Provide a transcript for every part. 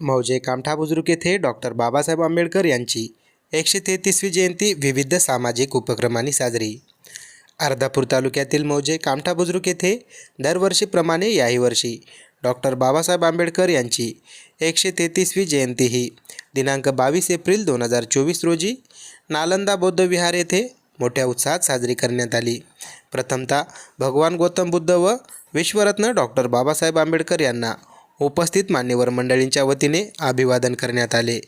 मौजे कामठा बुजुर्ग येथे डॉक्टर बाबासाहेब आंबेडकर यांची एकशे तेहतीसवी जयंती विविध सामाजिक उपक्रमांनी साजरी. अर्धापूर तालुक्यातील मौजे कामठा बुजुर्ग येथे दरवर्षीप्रमाणे याही वर्षी डॉक्टर बाबासाहेब आंबेडकर यांची एकशे तेहतीसवी जयंती ही दिनांक बावीस एप्रिल दोन हजार चोवीस रोजी नालंदा बौद्ध विहार येथे मोठ्या उत्साहात साजरी करण्यात आली. प्रथमतः भगवान गौतम बुद्ध व विश्वरत्न डॉक्टर बाबासाहेब आंबेडकर यांना उपस्थित मान्यवर मंडळींच्या वतीने अभिवादन करण्यात आले.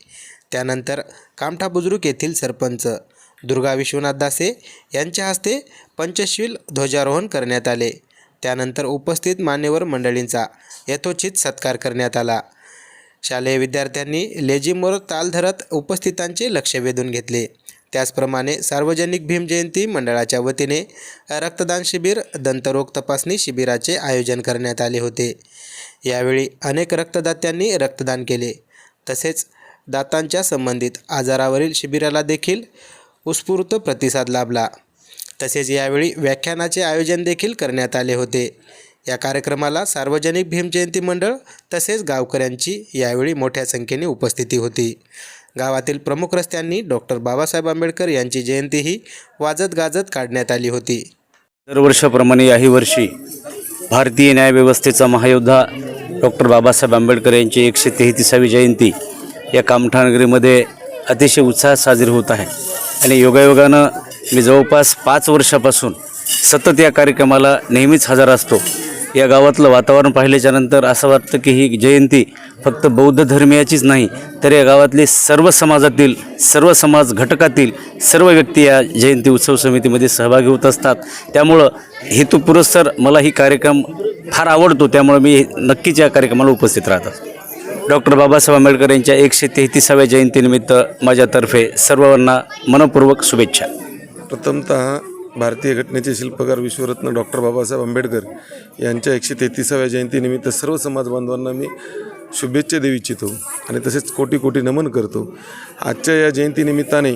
त्यानंतर कामठा बुजुर्ग येथील सरपंच दुर्गा विश्वनाथ दासे यांच्या हस्ते पंचशील ध्वजारोहण करण्यात आले. त्यानंतर उपस्थित मान्यवर मंडळींचा यथोचित सत्कार करण्यात आला. शालेय विद्यार्थ्यांनी लेझिमवर ताल धरत उपस्थितांचे लक्ष वेधून घेतले. त्याचप्रमाणे सार्वजनिक भीमजयंती मंडळाच्या वतीने रक्तदान शिबिर दंतरोग तपासणी शिबिराचे आयोजन करण्यात आले होते. यावेळी अनेक रक्तदात्यांनी रक्तदान केले. तसेच दातांच्या संबंधित आजारावरील शिबिराला देखील उत्स्फूर्त प्रतिसाद लाभला. तसेच यावेळी व्याख्यानाचे आयोजन देखील करण्यात आले होते. या कार्यक्रमाला सार्वजनिक भीम जयंती मंडळ तसेच गावकऱ्यांची यावेळी मोठ्या संख्येने उपस्थिती होती. गावातील प्रमुख रस्त्यांनी डॉक्टर बाबासाहेब आंबेडकर यांची जयंतीही वाजत गाजत काढण्यात आली होती. दरवर्षाप्रमाणे याही वर्षी भारतीय न्यायव्यवस्थेचा महायोद्धा डॉक्टर बाबासाहेब आंबेडकर यांची एकशे तेहतीसावी जयंती या कामठानगरीमध्ये अतिशय उत्साहात साजरी होत आहे. आणि योगायोगानं मी जवळपास पाच वर्षापासून सतत या कार्यक्रमाला नेहमीच हजर असतो. या गावातलं वातावरण पाहिल्याच्यानंतर असं वाटतं की ही जयंती फक्त बौद्ध धर्मियाचीच नाही तर या गावातले सर्व समाजातील सर्व समाज घटकातील सर्व व्यक्ती या जयंती उत्सव समितीमध्ये सहभागी होत असतात. त्यामुळं हेतुपुरस्सर मला ही कार्यक्रम फार आवडतो त्यामुळं मी नक्कीच या कार्यक्रमाला उपस्थित राहतात डॉक्टर बाबासाहेब आंबेडकर यांच्या एकशे तेहतीसाव्या जयंतीनिमित्त माझ्यातर्फे सर्वांना मनपूर्वक शुभेच्छा. प्रथमतः भारतीय घटनेचे शिल्पकार विश्वरत्न डॉक्टर बाबासाहेब आंबेडकर यांच्या एकशे तेहतीसाव्या जयंतीनिमित्त सर्व समाज बांधवांना मी शुभेच्छा देऊ इच्छितो आणि तसेच कोटी कोटी नमन करतो. आजच्या या जयंतीनिमित्ताने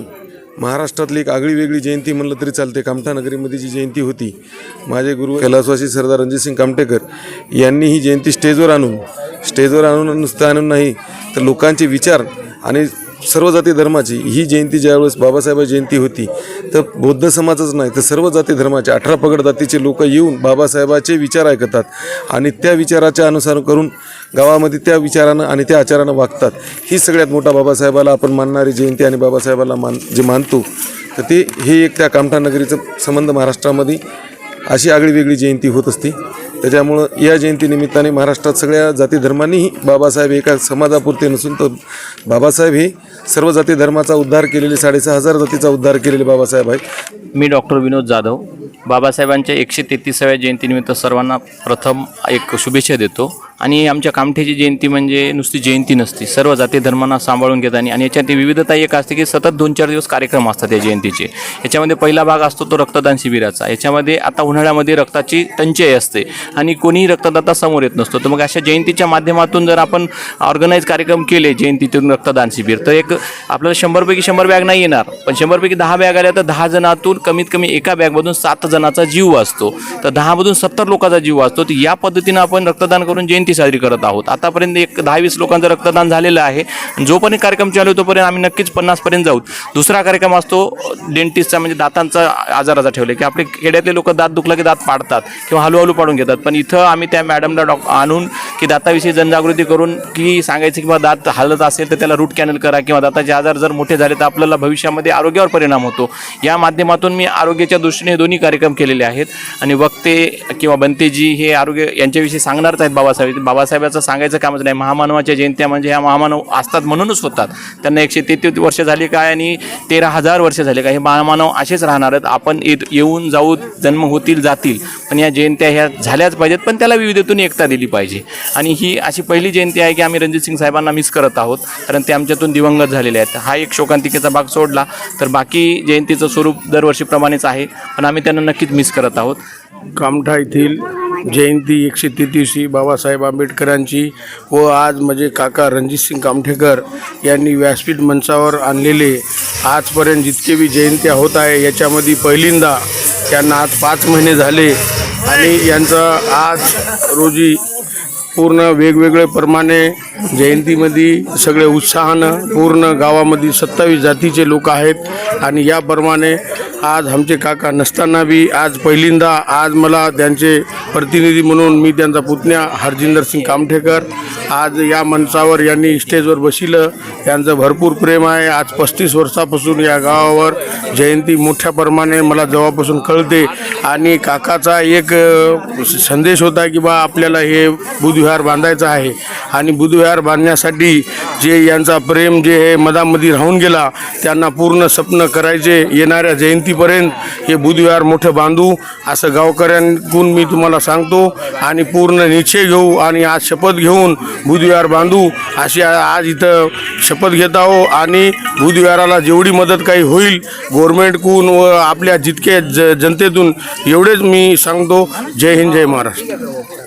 महाराष्ट्रातली एक आगळी वेगळी जयंती म्हणलं तरी चालते. कामठानगरीमध्ये जी जयंती होती माझे गुरु कैलासवासी सरदार रणजितसिंग कामटेकर यांनी ही जयंती स्टेजवर आणून स्टेजवर आणून नुसतं आणून नाही तर लोकांचे विचार आणि सर्व जाती धर्माची ही जयंती ज्यावेळेस बाबासाहेब जयंती होती तर बौद्ध समाजच नाही तर सर्व जाती धर्माचे अठरा पगड जातीचे लोक येऊन बाबासाहेबाचे विचार ऐकतात आणि त्या विचाराच्या अनुसार करून गावामध्ये त्या विचारानं आणि त्या आचारानं वागतात. ही सगळ्यात मोठा बाबासाहेबाला आपण मानणारी जयंती आणि बाबासाहेबाला मान जे मानतो तर ते हे एक त्या कामठा नगरीचं संबंध महाराष्ट्रामध्ये अशी आगळी वेगळी जयंती होत असते. त्याच्यामुळं या जयंतीनिमित्ताने महाराष्ट्रात सगळ्या जाती धर्मांनीही बाबासाहेब एका समाजापुरते नसून तर बाबासाहेब हे सर्व जाती धर्माचा उद्धार केलेले साडेसहा हजार जातीचा उद्धार केलेले बाबासाहेब आहेत. मी डॉक्टर विनोद जाधव. बाबासाहेबांच्या एकशे तेहतीसाव्या जयंतीनिमित्त सर्वांना प्रथम एक शुभेच्छा देतो. आणि आमच्या कामठेची जयंती म्हणजे नुसती जयंती नसते. सर्व जाती धर्मांना सांभाळून घेताना आणि याच्यात विविधता एक असते की सतत दोन चार दिवस कार्यक्रम असतात या जयंतीचे. याच्यामध्ये पहिला भाग असतो तो रक्तदान शिबिराचा. याच्यामध्ये आता उन्हाळ्यामध्ये रक्ताची टंचाई असते आणि कोणीही रक्तदाता समोर येत नसतो. तर मग अशा जयंतीच्या माध्यमातून जर आपण ऑर्गनाईज कार्यक्रम केले जयंतीतून रक्तदान शिबिर तर एक आपल्याला शंभरपैकी शंभर बॅग नाही येणार. पण शंभरपैकी दहा बॅग आल्या तर दहा जणातून कमीत कमी एका बॅगमधून सात जणाचा जीव वाचतो. तर दहामधून सत्तर लोकांचा जीव वाचतो. तर या पद्धतीनं आपण रक्तदान करून जयंती साजरी करत आहोत? आतापर्यंत एक दहा वीस लोकांचं रक्तदान झालेलं आहे. जोपर्यंत कार्यक्रम चालू तोपर्यंत आम्ही नक्कीच पन्नासपर्यंत जाऊ. दुसरा कार्यक्रम असतो डेंटिस्टचा म्हणजे दातांचा आजाराचा ठेवले की आपले खेड्यातले लोक दात दुखला की दात पाडतात किंवा हळूहळू पाडून घेतात. पण इथं आम्ही त्या मॅडमला डॉक आणून की दाताविषयी जनजागृती करून की सांगायचं किंवा दात हालत असेल तर त्याला रूट कॅनल करा किंवा दाताचे आजार जर मोठे झाले तर आपल्याला भविष्यामध्ये आरोग्यावर परिणाम होतो. या माध्यमातून मी आरोग्याच्या दृष्टीने दोन्ही कार्यक्रम केलेले आहेत. आणि वक्ते किंवा बनतेजी हे आरोग्य यांच्याविषयी सांगणारच आहेत बाबासाहेब. बाबासाहेबाचं सांगायचं कामच म्हणजे नाही महामानवाच्या जयंत्या म्हणजे ह्या महामानव असतात म्हणूनच होतात. त्यांना एकशे तेहतीस वर्ष झाली काय आणि तेरा हजार वर्ष झाले काय हे महामानव असेच राहणार आहेत. आपण येत येऊन जाऊ जन्म होतील जातील. पण या जयंत्या ह्या झाल्याच पाहिजेत पण त्याला विविधेतून एकता दिली पाहिजे. आणि ही अशी पहिली जयंती आहे की आम्ही रणजित सिंग साहेबांना मिस करत आहोत कारण ते आमच्यातून दिवंगत झालेले आहेत. हा एक शोकांतिकेचा भाग सोडला तर बाकी जयंतीचं स्वरूप दरवर्षीप्रमाणेच आहे पण आम्ही त्यांना नक्कीच मिस करत आहोत. कामठा येथील जयंती एकशे तेहतीसशी बाबासाहेब आंबेडकरांची व आज म्हणजे काका रणजितसिंग कामठेकर यांनी व्यासपीठ मंचावर आणलेले आजपर्यंत जितके बी जयंत्या होत आहे याच्यामध्ये पहिल्यांदा त्यांना आज पाच महिने झाले आणि यांचा आज रोजी पूर्ण वेगवेगळे प्रमाणे जयंतीमध्ये सगळे उत्साहानं पूर्ण गावामध्ये सत्तावीस जातीचे लोक आहेत. आणि याप्रमाणे आज आमचे काका नसताना बी आज पहिल्यांदा आज मला त्यांचे प्रतिनिधी म्हणून मी त्यांचा पुतण्या हरजिंदर सिंग कामठेकर आज या मंचावर यांनी स्टेजवर बसिलं यांचं भरपूर प्रेम आहे. आज पस्तीस वर्षापासून या गावावर जयंती मोठ्या प्रमाणे मला जेव्हापासून कळते. आणि काकाचा एक संदेश होता की बा आपल्याला हे बुधविहार बांधायचा आहे. आणि बुधविहार बांधण्यासाठी जे यांचा प्रेम जे हे मधामध्ये राहून गेला त्यांना पूर्ण स्वप्न करायचे. येणाऱ्या जयंतीपर्यंत हे बुधविहार मोठं बांधू असं गावकऱ्यांकडून मी तुम्हाला सांगतो. आणि पूर्ण निश्चय घेऊ आणि आज शपथ घेऊन बुधविहार बांधू अशी आज इथं शपथ घेत आहो. आणि बुधविहाराला जेवढी मदत काही होईल गव्हर्मेंटकडून व आपल्या जितके ज जनतेतून एवढेच मी सांगतो. जय हिंद जय महाराष्ट्र.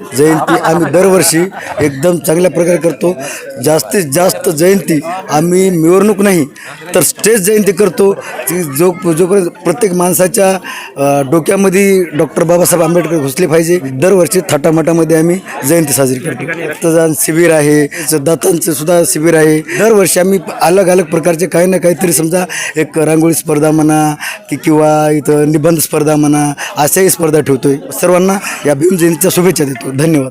जयंती आम्ही दरवर्षी एकदम चांगल्या प्रकारे करतो. जास्तीत जास्त जयंती आम्ही मिरवणूक नाही तर स्टेज जयंती करतो. ती जो जोपर्यंत प्रत्येक माणसाच्या डोक्यामध्ये डॉक्टर बाबासाहेब आंबेडकर घुसले पाहिजे दरवर्षी थाटामाटामध्ये आम्ही जयंती साजरी करतो. रक्तदान शिबिर आहे दातांचं सुद्धा शिबिर आहे. दरवर्षी आम्ही अलग अलग प्रकारचे काही ना काहीतरी समजा एक रांगोळी स्पर्धा म्हणा की किंवा इथं निबंध स्पर्धा म्हणा अशाही स्पर्धा ठेवतोय. सर्वांना या भीम जयंतीच्या शुभेच्छा देतो. धन्यवाद.